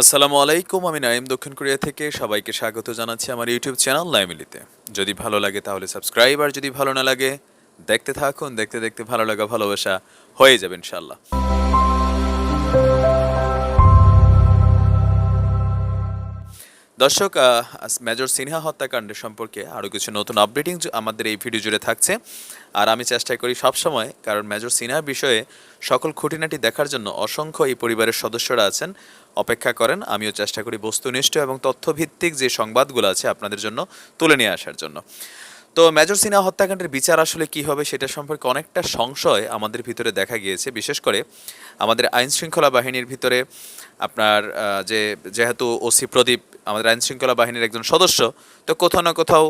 আসসালামু আলাইকুম, আমি নাইম দক্ষিণ কোরিয়া থেকে। সবাইকে স্বাগত জানাচ্ছি আমার ইউটিউব চ্যানেল নাইমিলিতে। যদি ভালো লাগে তাহলে সাবস্ক্রাইব, আর যদি ভালো না লাগে, দেখতে থাকুন, দেখতে দেখতে ভালো লাগা, ভালোবাসা হয়ে যাবে ইনশাল্লাহ দর্শক মেজর সিনহা হত্যাকাণ্ডের সম্পর্কে আরও কিছু নতুন আপডেটিং আমাদের এই ভিডিও জুড়ে থাকছে। আর আমি চেষ্টা করি সবসময়, কারণ মেজর সিনহা বিষয়ে সকল খুঁটিনাটি দেখার জন্য অসংখ্য এই পরিবারের সদস্যরা আছেন। অপেক্ষা করেন, আমিও চেষ্টা করি বস্তুনিষ্ঠ এবং তথ্যভিত্তিক যে সংবাদগুলো আছে আপনাদের জন্য তুলে নিয়ে আসার জন্য। তো মেজর সিনহা হত্যাকাণ্ডের বিচার আসলে কি হবে সেটা সম্পর্কে অনেকটা সংশয় আমাদের ভিতরে দেখা গিয়েছে। বিশেষ করে আমাদের আইন শৃঙ্খলা বাহিনীর ভিতরে আপনার যে যেহেতু ওসি প্রদীপ আমাদের আইন শৃঙ্খলা বাহিনীর একজন সদস্য, তো কোথাও না কোথাও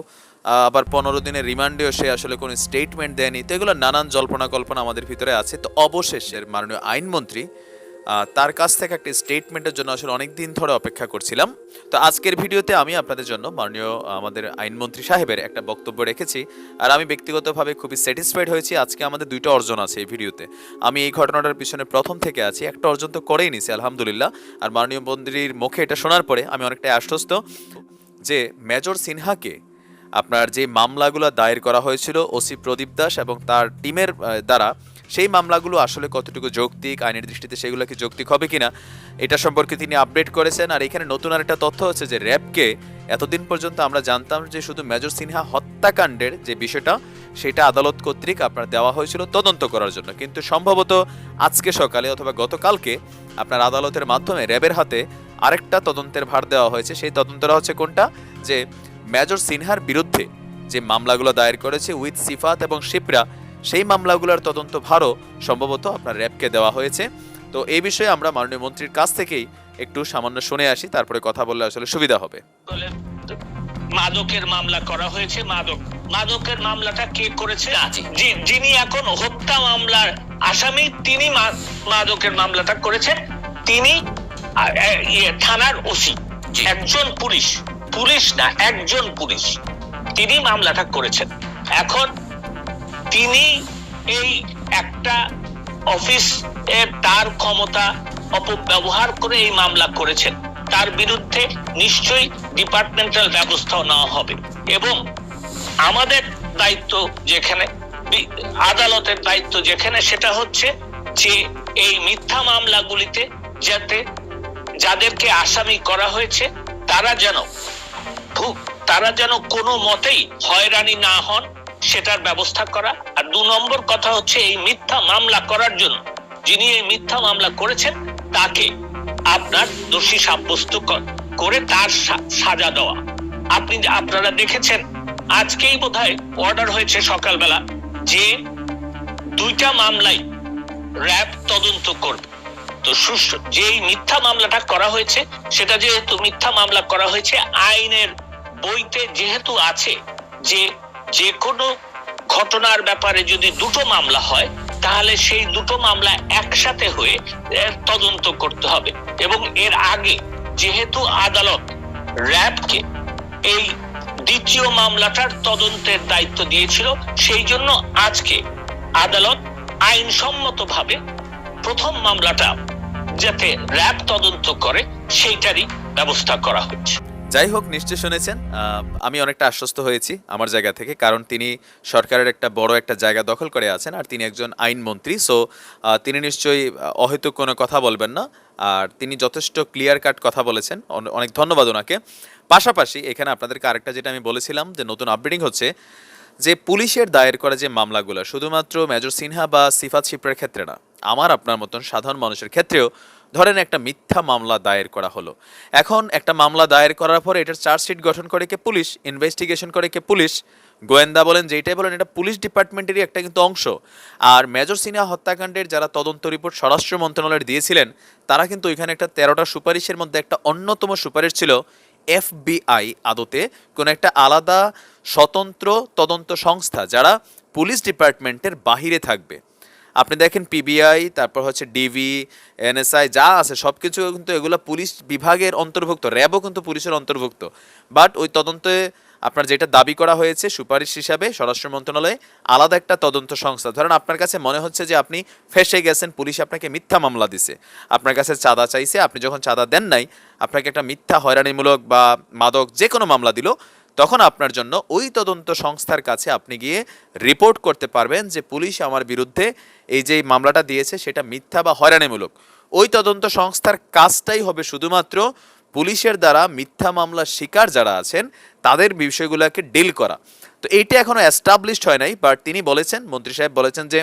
আবার পনেরো দিনের রিমান্ডেও সে আসলে কোনো স্টেটমেন্ট দেয়নি। তো এগুলো নানান জল্পনা কল্পনা আমাদের ভিতরে আছে। তো অবশেষের মাননীয় আইনমন্ত্রী তার কাছ থেকে একটা স্টেটমেন্টের জন্য আসলে অনেক দিন ধরে অপেক্ষা করছিলাম। তো আজকের ভিডিওতে আমি আপনাদের জন্য মাননীয় আমাদের আইনমন্ত্রী সাহেবের একটা বক্তব্য রেখেছি। আর আমি ব্যক্তিগতভাবে খুবই স্যাটিসফাইড হয়েছি। আজকে আমাদের দুইটা অর্জন আছে এই ভিডিওতে। আমি এই ঘটনাটার পিছনে প্রথম থেকে আছি। একটা অর্জন তো করেই নিছি, আলহামদুলিল্লাহ। আর মাননীয় মন্ত্রীর মুখে এটা শোনার পরে আমি অনেকটাই আশ্বস্ত যে মেজর সিনহাকে আপনার যে মামলাগুলো দায়ের করা হয়েছিল, ওসি প্রদীপ দাস এবং তার টিমের দ্বারা সেই মামলাগুলো আসলে কতটুকু যৌক্তিক, আইনের দৃষ্টিতে সেগুলো কি যৌক্তিক হবে কিনা, এটা সম্পর্কে তিনি আপডেট করেছেন। আর এখানে নতুন আরেকটা তথ্য হচ্ছে যে র্যাবকে এতদিন পর্যন্ত আমরা জানতাম যে শুধু মেজর সিনহা হত্যাকাণ্ডের যে বিষয়টা, সেটা আদালত কর্তৃক আপনার দেওয়া হয়েছিল তদন্ত করার জন্য। কিন্তু সম্ভবত আজকে সকালে অথবা গতকালকে আপনার আদালতের মাধ্যমে র্যাবের হাতে আরেকটা তদন্তের ভার দেওয়া হয়েছে। সেই তদন্তটা হচ্ছে কোনটা? যে মেজর সিনহার বিরুদ্ধে যে মামলাগুলো দায়ের করেছে উইথ সিফাত এবং শিপ্রা সেই মামলাগুলোর তদন্ত ভারও সম্ভবত আপনার র্যাবকে দেওয়া হয়েছে। তো এই বিষয়ে আমরা মাননীয় মন্ত্রীর কাছ থেকেই একটু সামান্য শুনে আসি তারপরে কথা বললে আসলে সুবিধা হবে। মাদকের মামলা করা হয়েছে মাদক। মাদকের মামলাটা কে করেছে? যিনি এখন হত্যা মামলার আসামি তিনি মা- মাদকের মামলাটা করেছেন। তিনি ইয়ে, থানার ওসি। একজন পুলিশ। পুলিশ না একজন পুলিশ। তিনি মামলাটা করেছেন। এখন তিনি এই একটা অফিস তার ক্ষমতা অপব্যবহার করে এই মামলা করেছেন। তার বিরুদ্ধে নিশ্চয়ই ডিপার্টমেন্টাল ব্যবস্থা নেওয়া হবে এবং আমাদের দায়িত্ব যেখানে আদালতের দায়িত্ব যেখানে সেটা হচ্ছে যে এই মিথ্যা মামলাগুলিতে যাতে যাদেরকে আসামি করা হয়েছে, তারা যেন তারা যেন কোনো মতেই হয়রানি না হন। সেটার ব্যবস্থা করা। আর দু নম্বর কথা হচ্ছে এই মিথ্যা মামলা করার জন্য। যিনি এই মিথ্যা মামলা করেছেন, তাকে আপনার দোষী সাব্যস্ত করে তার সাজা দেওয়া। আপনি আপনারা দেখেছেন, আজকেই বোধহয় অর্ডার হয়েছে সকালবেলা যে দুইটা মামলাই র্যাব তদন্ত করবে। তো সুষ্ঠু যেই মিথ্যা মামলাটা করা হয়েছে, সেটা যেহেতু মিথ্যা মামলা করা হয়েছে, আইনের বইতে যেহেতু আছে যে যে কোনো ঘটনার ব্যাপারে যদি দুটো মামলা হয়, তাহলে সেই দুটো মামলা একসাথে হয়ে তদন্ত করতে হবে। এবং এর আগে যেহেতু আদালত র্যাবকে এই দ্বিতীয় মামলাটার তদন্তের দায়িত্ব দিয়েছিল, সেই জন্য আজকে আদালত আইনসম্মতভাবে প্রথম মামলাটা যাতে র্যাব তদন্ত করে, সেইটারই ব্যবস্থা করা হচ্ছে। যাই হোক নিশ্চয় শুনেছেন। আমি অনেকটা আশ্বস্ত হয়েছি আমার জায়গা থেকে, কারণ তিনি সরকারের একটা বড় একটা জায়গা দখল করে আছেন আর তিনি একজন আইনমন্ত্রী সো তিনি নিশ্চয়ই অহেতুক কোনো কথা বলবেন না। আর তিনি যথেষ্ট ক্লিয়ার কাট কথা বলেছেন। অনেক ধন্যবাদ ওনাকে। পাশাপাশি এখানে আপনাদেরকে আরেকটা যেটা আমি বলেছিলাম, যে নতুন আপডেটিং হচ্ছে, যে পুলিশের দায়ের করা যে মামলাগুলো, শুধুমাত্র মেজর সিনহা বা সিফাত শিপ্রের ক্ষেত্রে না, আমার আপনার মতন সাধারণ মানুষের ক্ষেত্রেও ধরেন একটা মিথ্যা মামলা দায়ের করা হলো। এখন একটা মামলা দায়ের করার পরে এটার চার্জশিট গঠন করে কে পুলিশ ইনভেস্টিগেশন করে কে পুলিশ। গোয়েন্দা বলেন যেটাই বলেন, এটা পুলিশ ডিপার্টমেন্টেরই একটা কিন্তু অংশ। আর মেজর সিনহা হত্যাকাণ্ডের যারা তদন্ত রিপোর্ট স্বরাষ্ট্র মন্ত্রণালয়ের দিয়েছিলেন, তারা কিন্তু ওইখানে একটা তেরোটা সুপারিশের মধ্যে একটা অন্যতম সুপারিশ ছিল এফবিআই আদতে, কোনো একটা আলাদা স্বতন্ত্র তদন্ত সংস্থা যারা পুলিশ ডিপার্টমেন্টের বাহিরে থাকবে। আপনি দেখেন পিবিআই তারপর হচ্ছে ডিবি এনএসআই যা আছে সব কিছু কিন্তু এগুলো পুলিশ বিভাগের অন্তর্ভুক্ত, র্যাবও কিন্তু পুলিশের অন্তর্ভুক্ত। বাট ওই তদন্তে আপনার যেটা দাবি করা হয়েছে, সুপারিশ হিসাবে স্বরাষ্ট্র মন্ত্রণালয়ে আলাদা একটা তদন্ত সংস্থা। ধরেন আপনার কাছে মনে হচ্ছে যে আপনি ফেসে গেছেন, পুলিশ আপনাকে মিথ্যা মামলা দিছে। আপনার কাছে চাঁদা চাইছে, আপনি যখন চাঁদা দেন নাই, আপনাকে একটা মিথ্যা, হয়রানিমূলক বা মাদক যে কোনো মামলা দিল, তখন আপনার জন্য ওই তদন্ত সংস্থার কাছে আপনি গিয়ে রিপোর্ট করতে পারবেন যে পুলিশ আমার বিরুদ্ধে এই যে মামলাটা দিয়েছে, সেটা মিথ্যা বা হয়রানিমূলক। ওই তদন্ত সংস্থার কাজটাই হবে শুধুমাত্র পুলিশের দ্বারা মিথ্যা মামলার শিকার যারা আছেন, তাদের বিষয়গুলোকে ডিল করা। তো এইটা এখনও অ্যাস্টাবলিশড হয় নাই বাট তিনি বলেছেন, মন্ত্রী সাহেব বলেছেন যে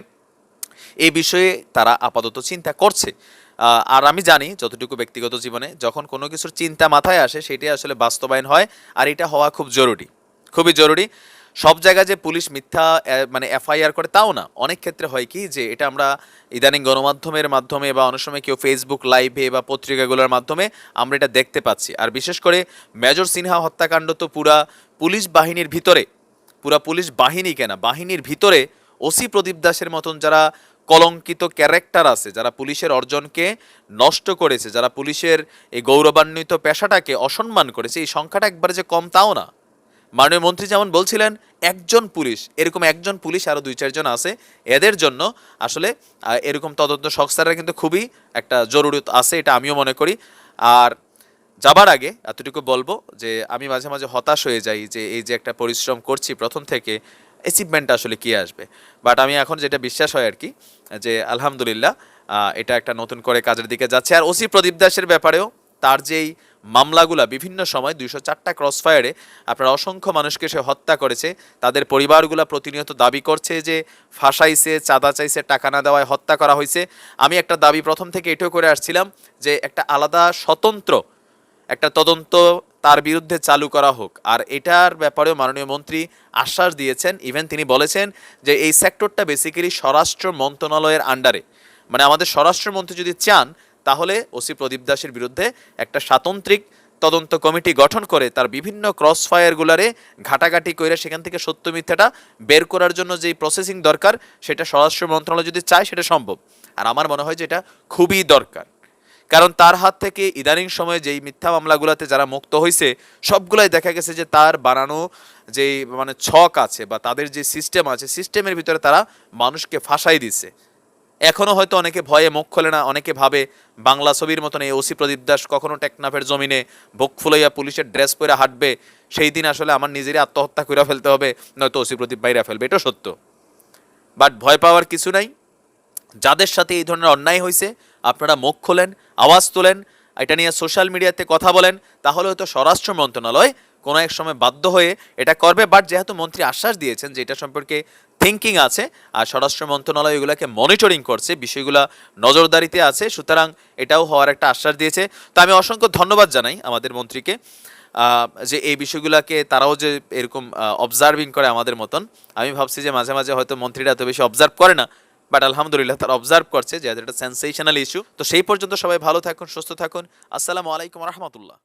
এই বিষয়ে তারা আপাতত চিন্তা করছে। আর আমি জানি যতটুকু ব্যক্তিগত জীবনে, যখন কোনো কিছুর চিন্তা মাথায় আসে, সেটাই আসলে বাস্তবায়ন হয়, আর এটা হওয়া খুব জরুরি। খুবই জরুরি। সব জায়গায় যে পুলিশ মিথ্যা মানে এফআইআর করে তাও না। অনেক ক্ষেত্রে হয় কি যে এটা আমরা ইদানিং গণমাধ্যমের মাধ্যমে বা অনেক সময় কেউ ফেসবুক লাইভে বা পত্রিকাগুলোর মাধ্যমে আমরা এটা দেখতে পাচ্ছি। আর বিশেষ করে মেজর সিনহা হত্যাকাণ্ড তো পুরা পুলিশ বাহিনীর ভিতরে, পুরা পুলিশ বাহিনী কেনা, বাহিনীর ভিতরে ওসি প্রদীপ দাসের মতন যারা কলঙ্কিত ক্যারেক্টার আছে, যারা পুলিশের অর্জনকে নষ্ট করেছে, যারা পুলিশের এই গৌরবান্বিত পেশাটাকে অসম্মান করেছে, এই সংখ্যাটা একবারে যে কম তাও না। মাননীয় মন্ত্রী যেমন বলছিলেন, একজন পুলিশ, এরকম একজন পুলিশ আরও দুই, চারজন আছে, এদের জন্য আসলে এরকম তদন্ত সংস্থাটা কিন্তু খুবই একটা জরুরি আছে, এটা আমিও মনে করি। আর যাবার আগে এতটুকু বলব যে, আমি মাঝে মাঝে হতাশ হয়ে যাই যে, এই যে একটা পরিশ্রম করছি প্রথম থেকে অ্যাচিভমেন্ট আসলে কি আসবে? বাট আমি এখন যেটা বিশ্বাস হয় আর কি, যে আলহামদুলিল্লাহ এটা একটা নতুন করে কাজের দিকে যাচ্ছে। আর ওসি প্রদীপ দাসের ব্যাপারেও তার যেই মামলাগুলা বিভিন্ন সময় দুইশো চারটা ক্রসফায়ারে আপনার অসংখ্য মানুষকে সে হত্যা করেছে। তাদের পরিবারগুলা প্রতিনিয়ত দাবি করছে যে ফাঁসাইছে, চাঁদা চাইছে, টাকা না দেওয়ায় হত্যা করা হয়েছে। আমি একটা দাবি প্রথম থেকে এটাও করে আসছিলাম যে একটা আলাদা স্বতন্ত্র একটা তদন্ত তার বিরুদ্ধে চালু করা হোক। আর এটার ব্যাপারেও মাননীয় মন্ত্রী আশ্বাস দিয়েছেন। ইভেন তিনি বলেছেন যে এই সেক্টরটা বেসিক্যালি স্বরাষ্ট্র মন্ত্রণালয়ের আন্ডারে মানে আমাদের স্বরাষ্ট্রমন্ত্রী যদি চান তাহলে ওসি প্রদীপ দাসের বিরুদ্ধে একটা স্বাতন্ত্রিক তদন্ত কমিটি গঠন করে তার বিভিন্ন ক্রস ফায়ারগুলারে ঘাটাঘাটি করে সেখান থেকে সত্য মিথ্যাটা বের করার জন্য যেই প্রসেসিং দরকার, সেটা স্বরাষ্ট্র মন্ত্রণালয় যদি চায় সেটা সম্ভব। আর আমার মনে হয় যে এটা খুবই দরকার। কারণ তার হাত থেকে ইদানিং সময়ে যেই মিথ্যা মামলাগুলোতে যারা মুক্ত হয়েছে সবগুলাই দেখা গেছে যে তার বানানো যেই মানে ছক আছে বা তাদের যে সিস্টেম আছে সিস্টেমের ভিতরে তারা মানুষকে ফাঁসাই দিচ্ছে এখনও হয়তো অনেকে ভয়ে মুখ খোলে না, অনেকে ভাবে বাংলা ছবির মতন এই ওসি প্রদীপ দাস কখনো টেকনাফের জমিনে বুক ফুলাইয়া পুলিশের ড্রেস পরে হাঁটবে, সেই দিন আসলে আমার নিজেরই আত্মহত্যা করে ফেলতে হবে, নয়তো ওসি প্রদীপ বাইরা ফেলবে, এটা সত্য। বাট ভয় পাওয়ার কিছু নাই। যাদের সাথে এই ধরনের অন্যায় হয়েছে আপনারা মুখ খোলেন, আওয়াজ তোলেন, এটা নিয়ে সোশ্যাল মিডিয়াতে কথা বলেন, তাহলে হয়তো স্বরাষ্ট্র মন্ত্রণালয় কোনো এক সময় বাধ্য হয়ে এটা করবে। বাট যেহেতু মন্ত্রী আশ্বাস দিয়েছেন যে এটা সম্পর্কে থিঙ্কিং আছে, আর স্বরাষ্ট্র মন্ত্রণালয় এগুলোকে মনিটরিং করছে, বিষয়গুলো নজরদারিতে আছে, সুতরাং এটাও হওয়ার একটা আশ্বাস দিয়েছে। তো আমি অসংখ্য ধন্যবাদ জানাই আমাদের মন্ত্রীকে যে এই বিষয়গুলোকে তারাও যে এরকম অবজার্ভিং করে আমাদের মতন। আমি ভাবছি যে মাঝে মাঝে হয়তো মন্ত্রীরা এত বেশি অবজার্ভ করে না বাট আলহামদুলিল্লাহ তারা অবজার্ভ করছে যে এটা সেন্সেশনাল ইস্যু তো সেই পর্যন্ত সবাই ভালো থাকুন, সুস্থ থাকুন। আসসালামু আলাইকুম রহমতুল্লাহ।